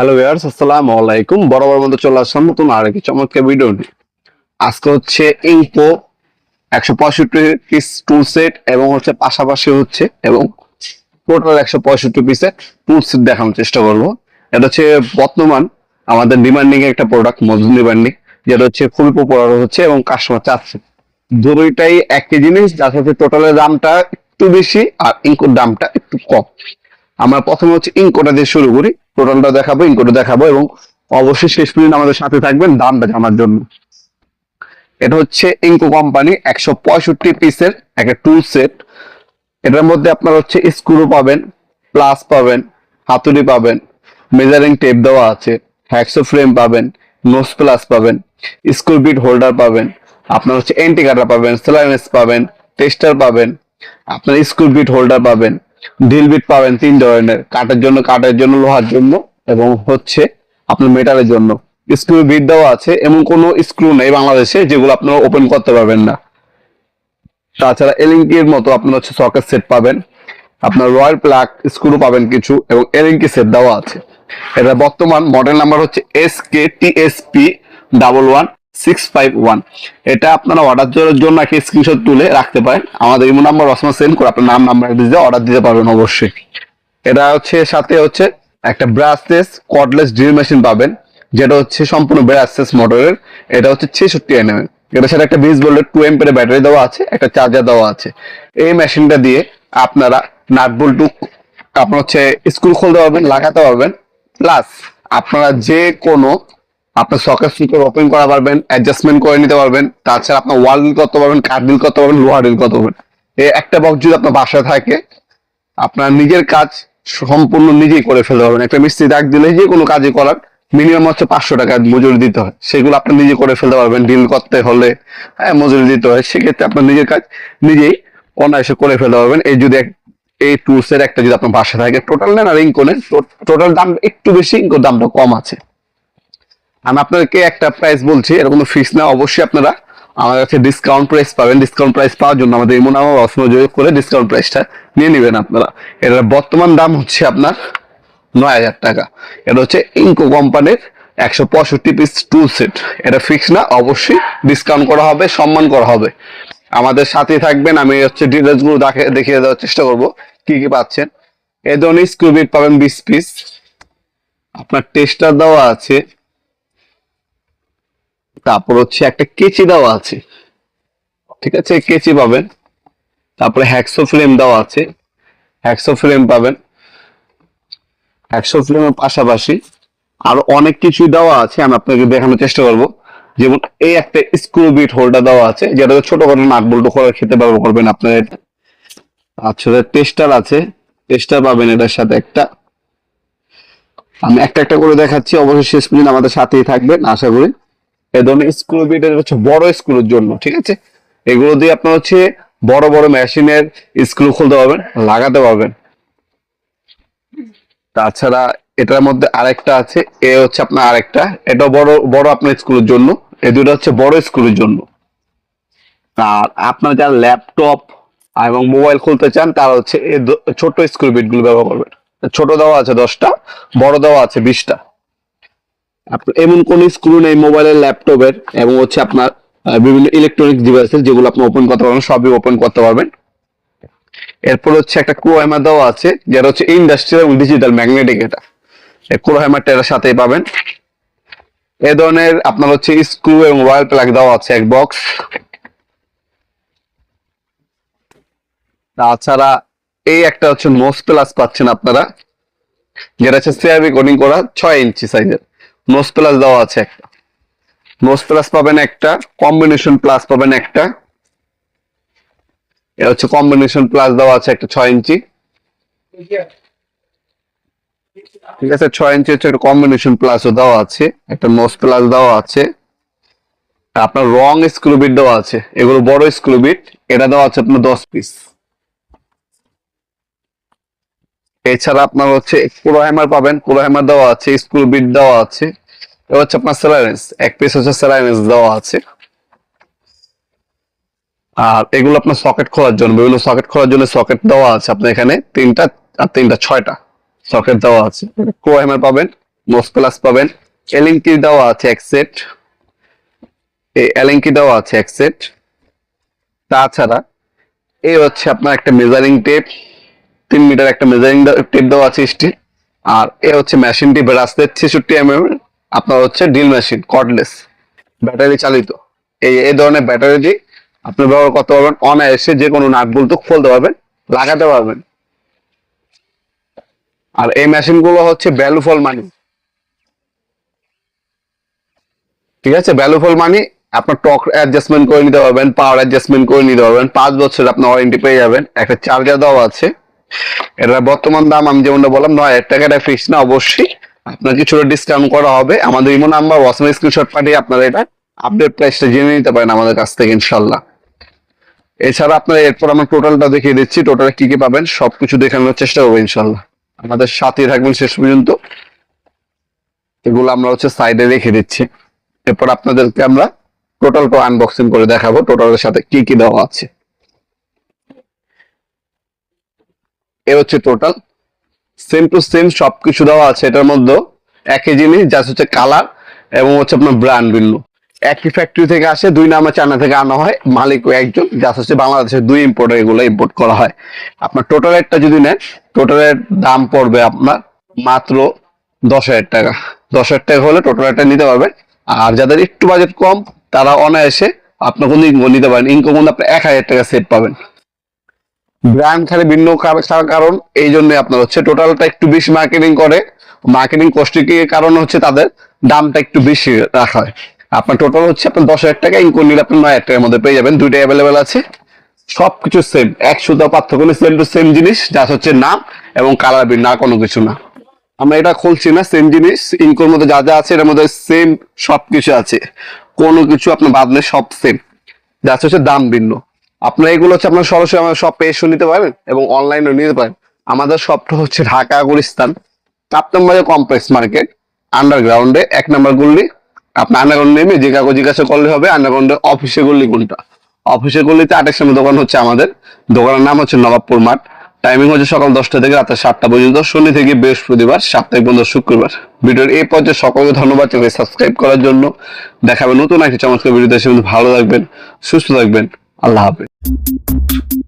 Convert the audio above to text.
Hello viewers আসসালামু আলাইকুম। বরাবর মতো চলে আসলাম নতুন আর একটি চমৎকার ভিডিও নিয়ে। আজকে হচ্ছে ইনপো একশো পঁয়ষট্টি পিস টুল সেট এবং হচ্ছে পাশাপাশি হচ্ছে এবং টোটাল একশো পঁয়ষট্টি পিসের টুল সেট দেখানোর চেষ্টা করব। এটা হচ্ছে বর্তমান আমাদের ডিমান্ডিং একটা প্রোডাক্ট মজুদ ডিমান্ডিং যেটা হচ্ছে খুবই পপুলার হচ্ছে এবং কাস্টমার চাচ্ছে। দুটোইটাই একই জিনিস, যার সাথে টোটালের দামটা একটু বেশি আর ইনকোর দামটা একটু কম। আমরা প্রথমে হচ্ছে ইনকোটা দিয়ে শুরু করি। টোটালটা দেখাবো ইনকোটা দেখাবো এবং অবশ্যই শেষ পর্যন্ত আমাদের সাথে থাকবেন দামটা জানার জন্য। এটা হচ্ছে ইনকো কোম্পানি একশো পঁয়ষট্টি পিসের একটা টুল সেট এটার মধ্যে আপনার হচ্ছে স্ক্রু পাবেন প্লাস পাবেন, হাতুড়ি পাবেন মেজারিং টেপ দেওয়া আছে হ্যাক্সো ফ্রেম পাবেন নোস প্লাস পাবেন স্ক্রু বিট হোল্ডার পাবেন, আপনার হচ্ছে এন্টি কাটার পাবেন সেলাইনেস পাবেন টেস্টার পাবেন, আপনার স্ক্রু বিট হোল্ডার পাবেন। ডিল বিট পাবেন তিন ধরনের, কাঠের জন্য কাঠের জন্য, লোহার জন্য এবং হচ্ছে আপনার মেটালের জন্য। স্ক্রু বিট দেওয়া আছে, এমন কোনো স্ক্রু নেই বাংলাদেশে যেগুলো আপনারা ওপেন করতে পারবেন না। তাছাড়া এলিঙ্কির মতো আপনার হচ্ছে সকেট সেট পাবেন। আপনার রয়্যাল প্লাগ স্ক্রু পাবেন কিছু এবং এলিঙ্কি সেট দেওয়া আছে। এটা বর্তমান মডেল নাম্বার হচ্ছে S K TSP double one six five one এটা আপনারা অর্ডার জন্য স্ক্রিনশট তুলে রাখতে পারেন। আমাদের নাম্বার সেন্ড করে আপনার নাম নাম্বার দিয়ে অর্ডার দিতে পারবেন অবশ্যই। এটা হচ্ছে, সাথে হচ্ছে একটা মেশিন পাবেন, যেটা হচ্ছে সম্পূর্ণ এটা হচ্ছে এটা একটা টু ব্যাটারি দেওয়া আছে, একটা চার্জার দেওয়া আছে। এই মেশিনটা দিয়ে আপনারা বল্টু আপনার হচ্ছে খুলতে পারবেন, লাগাতে পারবেন। প্লাস আপনারা যে কোনো আপনার সকেট সুইচের ওপেন করা পারবেন অ্যাডজাস্টমেন্ট করে নিতে পারবেন, তাছাড়া আপনার ওয়াল ডিল করতে পারবেন কাঠ ডিল করতে পারবেন লোহার ডিল করতে পারবেন। এই একটা বক্স যদি আপনার বাসায় থাকে, আপনার নিজের কাজ সম্পূর্ণ নিজেই করে ফেলতে পারবেন। একটা মিস্ত্রি দাগ দিলে যে কোনো কাজই করার মিনিমাম হচ্ছে পাঁচশো টাকা মজুরি দিতে হয়। সেগুলো আপনি নিজে করে ফেলতে পারবেন ডিল করতে হলে হ্যাঁ মজুরি দিতে হয়। সেক্ষেত্রে আপনার নিজের কাজ নিজেই অনায়াসে করে ফেলতে পারবেন। এই যদি এই টুলসের একটা যদি আপনার বাসায় থাকে টোটাল নেন আর ইঙ্কো নেন টোটাল দাম একটু বেশি ইঙ্কোর দামটা কম আছে। আমি আপনাদেরকে একটা প্রাইস বলছি, এরকম ফিক্স না, অবশ্যই আপনারা আমার কাছে ডিসকাউন্ট প্রাইস পাবেন। ডিসকাউন্ট প্রাইস পাওয়ার জন্য আমাদের ইমো নাম যোগ করে ডিসকাউন্ট প্রাইসটা নিয়ে নেবেন আপনারা। এটার বর্তমান দাম হচ্ছে আপনার নয় হাজার টাকা। এটা হচ্ছে ইনকো কোম্পানির একশো পঁয়ষট্টি পিস টুল সেট এটা ফিক্স না, অবশ্যই ডিসকাউন্ট করা হবে, সম্মান করা হবে। আমাদের সাথে থাকবেন, আমি হচ্ছে ডিটেলসগুলো দেখে- দেখিয়ে দেওয়ার চেষ্টা করব, কি কি পাচ্ছেন। এই ধরনের স্ক্রুবিট পাবেন বিশ পিস আপনার টেস্টার দেওয়া আছে তারপর হচ্ছে একটা কেচি দেওয়া আছে। ঠিক আছে? কেচি পাবেন। তারপরে হ্যাক্সো ফ্লেম দেওয়া আছে। হ্যাক্সো ফ্লেম পাবেন। হ্যাক্সো ফ্লেমের পাশাপাশি আরও অনেক কিছুই দেওয়া আছে, আমি আপনাকে দেখানোর চেষ্টা করব। যেমন এই একটা স্ক্রু বিট হোল্ডার দেওয়া আছে, যেটা ছোটখাটো নাট বল্টু করে খেতে ব্যবহার করবেন আপনার। আচ্ছা টেস্টার আছে। টেস্টার পাবেন এটার সাথে একটা। আমি একটা একটা করে দেখাচ্ছি অবশ্যই শেষ পর্যন্ত আমাদের সাথেই থাকবেন, আশা করি। এই ধরনের স্ক্রু হচ্ছে বড় স্ক্রুর জন্য, ঠিক আছে? এগুলো দিয়ে আপনার হচ্ছে বড় বড় মেশিনের স্ক্রু খুলতে পারবেন, লাগাতে পারবেন। তাছাড়া এটার মধ্যে আরেকটা আছে, এ হচ্ছে আপনার আরেকটা এটা বড় বড় আপনার স্ক্রুর জন্য এই দুটো হচ্ছে বড় স্ক্রুর জন্য। আর আপনার যারা ল্যাপটপ এবং মোবাইল খুলতে চান, তারা হচ্ছে ছোট স্ক্রু বিটগুলো ব্যবহার করবেন। ছোট দেওয়া আছে দশটা, বড় দেওয়া আছে বিশটা। এমন কোন স্ক্রু নেই মোবাইলের ল্যাপটপের এবং হচ্ছে আপনার বিভিন্ন ইলেকট্রনিক ডিভাইসের যেগুলো আপনি ওপেন করতে পারবেন, সবই ওপেন করতে পারবেন। এরপর হচ্ছে একটা ক্রো হ্যামার দেওয়া আছে, যেটা হচ্ছে ইন্ডাস্ট্রিয়াল এবং ডিজিটাল ম্যাগনেটিক এটা। এই ক্রো এর সাথেই পাবেন। এ ধরনের আপনার হচ্ছে স্ক্রু এবং রয়্যাল প্লাগ দেওয়া আছে এক বক্স তাছাড়া এই একটা হচ্ছে নোস প্লাস পাচ্ছেন আপনারা, যেটা হচ্ছে সিআরবি কোডিং করা, ছয় ইঞ্চি সাইজের নোস প্লাস দেওয়া আছে একটা। নোস প্লাস পাবেন একটা কম্বিনেশন প্লাস পাবেন একটা। এটা হচ্ছে কম্বিনেশন প্লাস দেওয়া আছে একটা ছয় ইঞ্চি। ঠিক আছে, ছয় ইঞ্চি হচ্ছে একটা কম্বিনেশন প্লাসও দেওয়া আছে, একটা নোস প্লাস দেওয়া আছে। আপনার রং স্ক্রুবিট দেওয়া আছে, এগুলো বড় স্ক্রুবিট এটা দেওয়া আছে আপনার দশ পিস এছাড়া আপনার হচ্ছে পুরো পাবেন, পুরো হ্যামার দেওয়া আছে স্ক্রু বিট দেওয়া আছে। এ হচ্ছে আপনার স্যালারেন্স এক পিস হচ্ছে স্যালারেন্স দেওয়া আছে। আর এগুলো আপনার সকেট খোলার জন্য বিভিন্ন সকেট খোলার জন্য সকেট দেওয়া আছে আপনার এখানে তিনটা আর তিনটা ছয়টা সকেট দেওয়া আছে। ক্রো হ্যামার পাবেন মোস প্লাস পাবেন এলিঙ্কি দেওয়া আছে এক সেট এই এলিঙ্কি দেওয়া আছে এক সেট তাছাড়া এই হচ্ছে আপনার একটা মেজারিং টেপ তিন মিটার একটা মেজারিং টেপ দেওয়া আছে স্টিল। আর এ হচ্ছে মেশিন টিপের ছেষট্টি এম এম আপনার হচ্ছে ড্রিল মেশিন কর্ডলেস ব্যাটারি চালিত। এই এই ধরনের ব্যাটারি দিয়ে আপনি ব্যবহার করতে পারবেন অনায়াসে যে কোনো নাট বলতে খুলতে পারবেন, লাগাতে পারবেন। আর এই মেশিনগুলো হচ্ছে ভ্যালু ফল মানি ঠিক আছে? ভ্যালু ফল মানি আপনার টক অ্যাডজাস্টমেন্ট করে নিতে পারবেন পাওয়ার অ্যাডজাস্টমেন্ট করে নিতে পারবেন। পাঁচ বছর আপনার ওয়ারেন্টি পেয়ে যাবেন। একটা চার্জার দেওয়া আছে। এটা বর্তমান দাম আমি যেমনটা বললাম, নয় হাজার টাকা এটা ফিক্স না, অবশ্যই। আপনার কিছুটা ডিসকাউন্ট করা হবে। আমাদের ইমো নাম্বার ওয়াসমের স্ক্রিনশট পাঠিয়ে আপনারা এটা আপডেট প্রাইসটা জেনে নিতে পারেন আমাদের কাছ থেকে ইনশাল্লাহ এছাড়া আপনারা এরপর আমরা টোটালটা দেখিয়ে দিচ্ছি টোটালে কি কি পাবেন, সবকিছু দেখানোর চেষ্টা করব ইনশাল্লাহ আমাদের সাথে থাকবেন শেষ পর্যন্ত। এগুলো আমরা হচ্ছে সাইডে রেখে দিচ্ছি। এরপর আপনাদেরকে আমরা টোটালটা আনবক্সিং করে দেখাবো টোটালের সাথে কি কি দেওয়া আছে। এ হচ্ছে টোটাল সেম টু সেম সবকিছু দেওয়া আছে এটার মধ্যে। একই জিনিস যা হচ্ছে কালার এবং হচ্ছে আপনার ব্র্যান্ড ভিন্ন একই ফ্যাক্টরি থেকে আসে, দুই নামে চায়না থেকে আনা হয়, মালিক একজন যা হচ্ছে বাংলাদেশের দুই ইম্পোর্টার এগুলো ইম্পোর্ট করা হয়। আপনার টোটালেরটা যদি নেন টোটালের দাম পড়বে আপনার মাত্র দশ হাজার টাকা। দশ হাজার টাকা হলে টোটালটা নিতে পারবেন আর যাদের একটু বাজেট কম, তারা অনায়াসে আপনার কোনো ইনকো নিতে পারেন। ইনকো মধ্যে আপনি এক হাজার টাকা সেট পাবেন। ব্র্যান্ড খালি ভিন্ন কার- কার- কারণ, এই জন্য আপনার হচ্ছে টোটালটা একটু বেশি মার্কেটিং করে। মার্কেটিং কষ্টের কারণ হচ্ছে তাদের দামটা একটু বেশি রাখা হয়। আপনার টোটাল হচ্ছে আপনার দশ হাজার টাকা ইনকো নিলে আপনি নয় হাজার টাকার মধ্যে পেয়ে যাবেন। দুইটা অ্যাভেলেবেল আছে। সবকিছু সেম একশো দা পার্থক্য সেম টু সেম জিনিস যা হচ্ছে নাম এবং কালার ভিন্ন না কোনো কিছু না। আমরা এটা খুলছি না সেম জিনিস ইনকোর মধ্যে যা যা আছে এর মধ্যে সেম সবকিছু আছে। কোনো কিছু আপনার বাদ নেই, সব সেম যা হচ্ছে দাম ভিন্ন। আপনার এগুলো হচ্ছে আপনার সরাসরি আমার সব পেয়ে নিতে পারেন এবং অনলাইনেও নিতে পারেন আমাদের শপটা হচ্ছে ঢাকা গুলিস্তান কাপ্তান বাজার কমপ্লেক্স মার্কেট আন্ডারগ্রাউন্ডে এক নম্বর গুল্লি আপনি আন্ডারগ্রাউন্ড নেমে যে কাগজ জিজ্ঞাসা করলে হবে আন্ডারগ্রাউন্ডে অফিসে গুল্লি কোনটা? অফিসে গুল্লিতে আটের সামনে দোকান হচ্ছে আমাদের। দোকানের নাম হচ্ছে নবাবপুর মাঠ। টাইমিং হচ্ছে সকাল দশটা থেকে রাত সাতটা পর্যন্ত, শনি থেকে বৃহস্পতিবার, সাপ্তাহিক বন্ধ শুক্রবার। ভিডিওর এই পর্যায়ে সকলকে ধন্যবাদ চ্যানেল সাবস্ক্রাইব করার জন্য। দেখাবে নতুন একটি চমৎকার ভিডিও দেশে ভালো থাকবেন, সুস্থ থাকবেন। আল্লাহ হাফেজ। Thank you.